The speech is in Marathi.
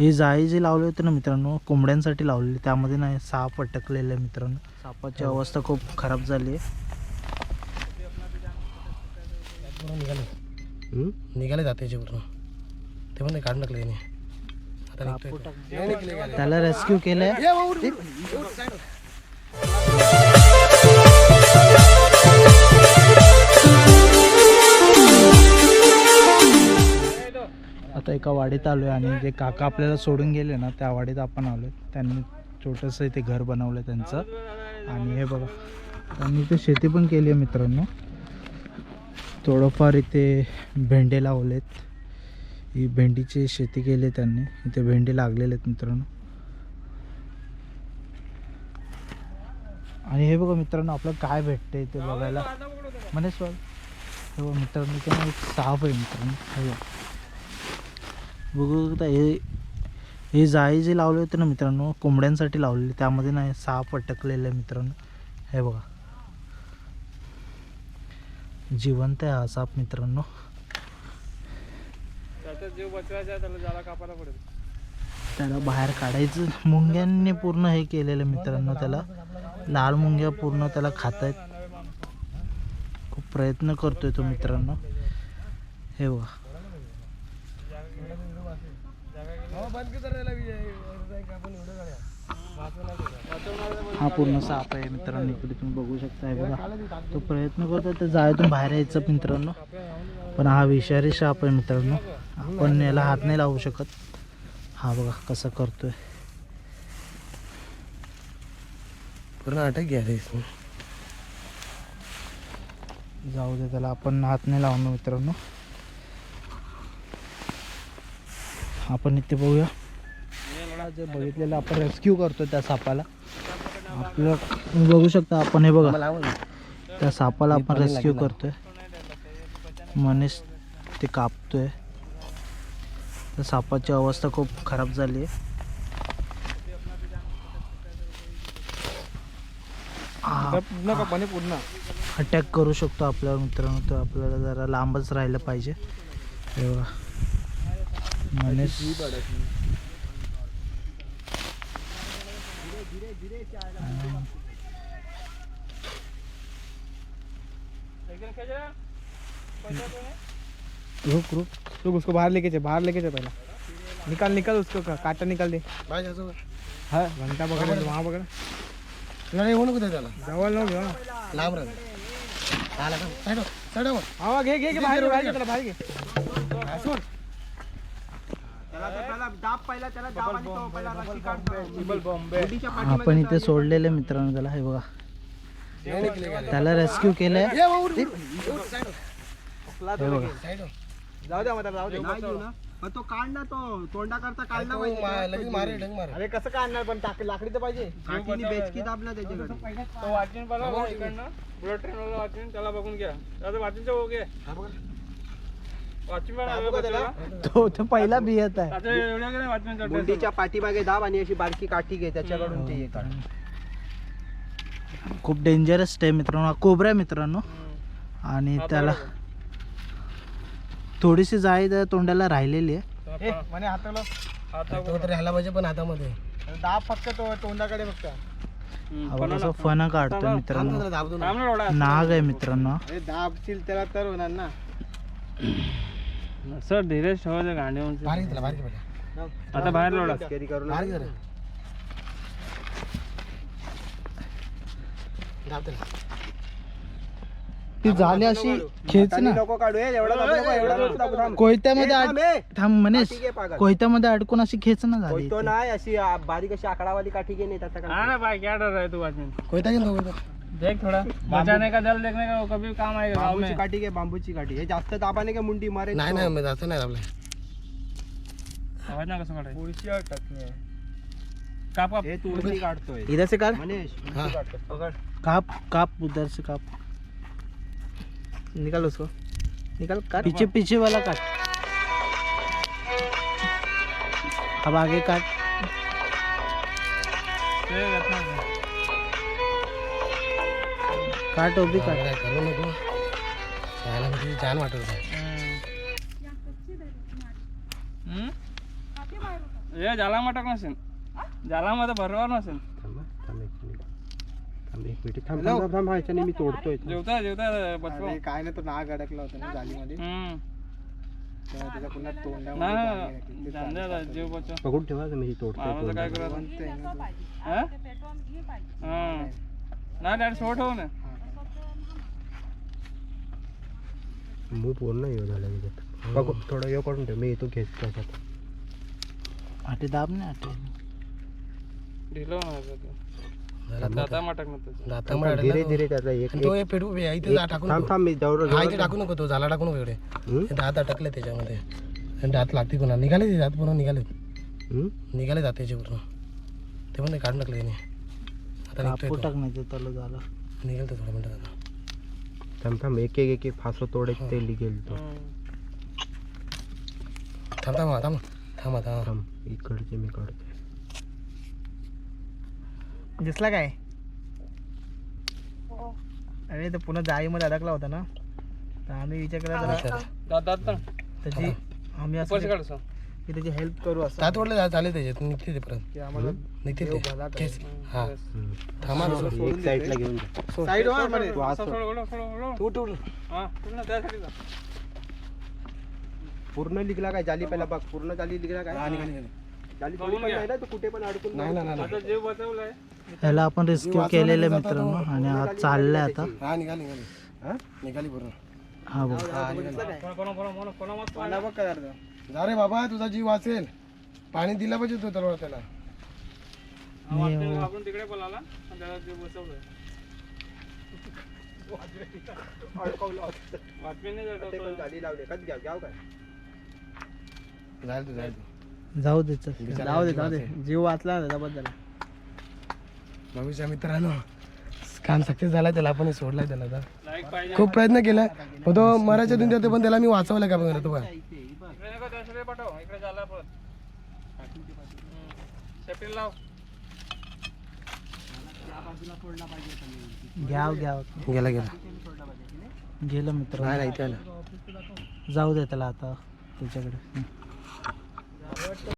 हे जाळी जे लावले होते ना मित्रांनो कोंबड्यांसाठी लावलेले त्यामध्ये नाही साप अटकलेले आहे मित्रांनो. सापाची अवस्था खूप खराब झाली आहे. निघाले. निघाले जाते ते पण ते काढून टाकले. त्याला रेस्क्यू केलंय. आता एका वाडीत आलो आहे आणि जे काका आपल्याला सोडून गेले ना त्या वाडीत आपण आलो त्यांनी छोटंसं इथे घर बनवलं त्यांचं. आणि हे बघा त्यांनी इथे शेती पण केली आहे मित्रांनो. थोडंफार इथे भेंडे लावलेत. ही भेंडीची शेती केली आहे त्यांनी. इथे भेंडे लागलेले आहेत मित्रांनो. आणि हे बघा मित्रांनो आपलं काय भेटतं इथे बघायला? म्हणे सर हे बघा मित्रांनो इथे एक साप आहे मित्रांनो. हे बघा. बघू हे हे जाळी जे लावले होते ना मित्रांनो कोंबड्यांसाठी लावलेले त्यामध्ये नाही साप अटकलेले आहे मित्रांनो. हे बघा. जिवंत आहे हा साप मित्रांनो. त्याला बाहेर काढायचं. मुंग्यांनी पूर्ण हे केलेलं मित्रांनो त्याला. लाल मुंग्या पूर्ण त्याला खात आहेत खूप प्रयत्न करतोय तो मित्रांनो. हे बघा. हो. हा पूर्ण साप आहे मित्रांनो इकडे तुम्ही बघू शकता हे बघा तो प्रयत्न करतो त्या जाळ्यातून बाहेर यायचं मित्रांनो. पण हा विषारी साप आहे मित्रांनो. आपण याला हात नाही लावू शकत. हा बघा कसं करतोय. पूर्ण अटक घ्या रे. जाऊ दे त्याला आपण हात नाही लावणार मित्रांनो. आपण इथे बघूया. जे बघितलेलं आपण रेस्क्यू करतो त्या सापाला. आपलं बघू शकता आपण हे बघा. त्या सापाला आपण पाणी रेस्क्यू. करतोय. मनीष ते कापतोय. त्या सापाची अवस्था खूप खराब झाली आहे पूर्ण अटॅक करू शकतो आपल्यावर मित्रांनो. तर आपल्याला जरा लांबच राहिलं पाहिजे. तेव्हा मनीष रुक रुक रुक उसको बाहर लेके चल बाहर लेके चल पहला। निकाल निकाल उसको का- काटा निकाल दे. हाँ घंटा पकड़ वहाँ पकड़। तुला येऊ नको दे त्याला जवळ नको घेऊ लांब राह। आला का साईड हो, साईड हो. हा घे घे घे बाहेर घे, बाहेर घे त्याला बाहेर घे हा, सोड. आपण इथे सोडलेले मित्रांनो त्याला हे बघा. त्याला रेस्क्यू केलंय. जाऊ दे मला जाऊ दे तो काढ ना. तो तोंडा करता काढला मारे अरे कसं काढणार पण? टाक लाकडी तर पाहिजे. बेचकी दाबला त्याच्याकडे. तो वाचन बघा इकडनं. बुलेट ट्रेन वाला वाचन त्याला बघून घ्या. आता वाचनचं घे बघा. वाचन तो तो पहिला बियत आहे. गुंडीच्या पाठीमागे दाब आणि अशी बारकी काठी घे त्याच्याकडून ते हे काढ खूप डेंजरस आहे मित्रांनो हा कोबरा आहे मित्रांनो. आणि त्याला थोडीशी जाळी त्या तोंडाला राहिलेली आहे. म्हणे हाताला. तो तरी ह्याला पाहिजे पण हातामध्ये. दाब फक्त तो तोंडाकडे फक्त. हा बघा कसं फन काढतोय थांब मित्रांनो जरा दाबतो ना. नाग आहे मित्रांनो. अरे दाबशील त्याला तर होणार ना. सर धीरे ठेवायचं गांडे बाहेर घे त्याला, बाहेर घे पहिला. आता बाहेर लोडा करू. दाब त्याला. ती झाली अशी खेच ना नको काढू हे, एवढा दाबू नको, एवढा दाबू, दाबू, थांब. कोयत्यामध्ये हे अड- थांब, हे. थांब मनीष काठी घे पागल. कोयत्यामध्ये अडकून अशी खेच ना झाली तो. नाही अशी आ, बारीक अशी आकडावाली काठी घे नाही त्याचा हाँ ना भाई क्या डर रहा तू वॉचमैन कोयता घेऊन कोयता. देख थोड़ा। बचाने का दल देखने का कभी काम आएगा गाँव बांबूची में। काठी घे बांबूची काठी हे। जास्त दाबाने का मुंडी मारे नाही नाही मी जास्त नाही दाबलं आवाज़ ना कसं काढायचं पुढची टाकणे काप काप। हे तुळशी काढतोय इधर से काढ मनीष हा. काप काप उधर से काप। निकाल उसको। निकाल काट। पीछे पीछे वाला काट। अब आगे काट। काट वो भी काट. काय करू नको. ह्याला किती छान वाटत होतं. हे? जाला मटक नसेल. जाला मध्ये भरवार नसेल. थांबा थांब एक मिनिट. थांब एक मिनिट. थांब थांब थांब ह्याच्याने मी तोडतोय. जेवता जेवता बचवा काय नाही तो नाग अडकला होता ना जालीमध्ये. त्याचा पुन्हा तोंडा नाही जांजा जीव बचवा पकडून ठेवा मी तोडतोय मामाचं काय हा? हा. नाही नाही सोड ठेवू ना मूग पूर्ण येऊ झाला त्याच्यात बघू थोडं हे करून ठेव मी येतो घेत त्याच्यात आटे दाब नाही आटे? ढिलो ना दादा मटक नव्हतं थांब, धीरे धीरे त्याचा एक तो एक- हे पेटू हे इथे जा- टाकू थांब नको थांब मी जवळ हा। इथे टाकू नको तो झाला टाकू नको एवढे? हे दात अटकले त्याच्यामध्ये आणि दात लागते पुन्हा निघाले ते दात पुन्हा निघाले? निघाले दात त्याचे पूर्ण ते पण ते काढून टाकले त्याने आता निघतोय कापू तो. टाक नाही ते त्याला झालं निघेल मिनिटात आता. थांब थांब एक एक एक एक फासो तोडे ते लिगेल तो. थांब थांब थांब थांब आता. थांब इकडचे मी काढतोय दिसला काय? अरे तो पुन्हा जाळीमध्ये अडकला होता ना. तर आम्ही विचार केला त्याची आम्ही असं की त्याची हेल्प करू असं. दात वडले झाले त्याच्यात निघते ते परत. निघते ते. केस. हा. हम्म. थांबा ना. एक साईडला घेऊन जा. साईड वर तू असं सोड सोड सोड सोड तू तू हा सोड ना त्यासाठी जा. पूर्ण लिगला काय? जाली पहिला बघ. पूर्ण जाली लिगला काय? जाली थोडी पण नाही ना तू कुठे पण अडकून नाही ना आता जीव बचवलाय ह्याला आपण रेस्क्यू केलेलं आहे मित्रांनो आणि आज चाललंय आता. हा निघाली निघाली. हा? निघाली पूर्ण. हा बघ. कोणा कोणा कोणा कोणा कोणा मस्त मला बघ काय जा रे बाबा तुझा जीव वाचेल. पाणी दिला पाहिजे तो तलवार त्याला. आपण तिकडे लावले कधी घ्या घ्याव काय तू जाईल तू. जाऊ दे चल. जाऊ दे जाऊ दे. जीव वाचला भविष्य मित्रांनो काम सक्सेस झाला त्याला आपण सोडलाय त्याला आता. लाईक पाहिजे. खूप प्रयत्न केला. पण तो मराच्या दिन ते पण त्याला मी वाचवलं का बघा तो पाठव इकडे झाला परत सेफ्टी लाव. घ्याव घ्याव. गेला गेला. गेलं मित्र. नाही नाही त्याला जाऊ दे त्याला आता त्याच्याकडे हं.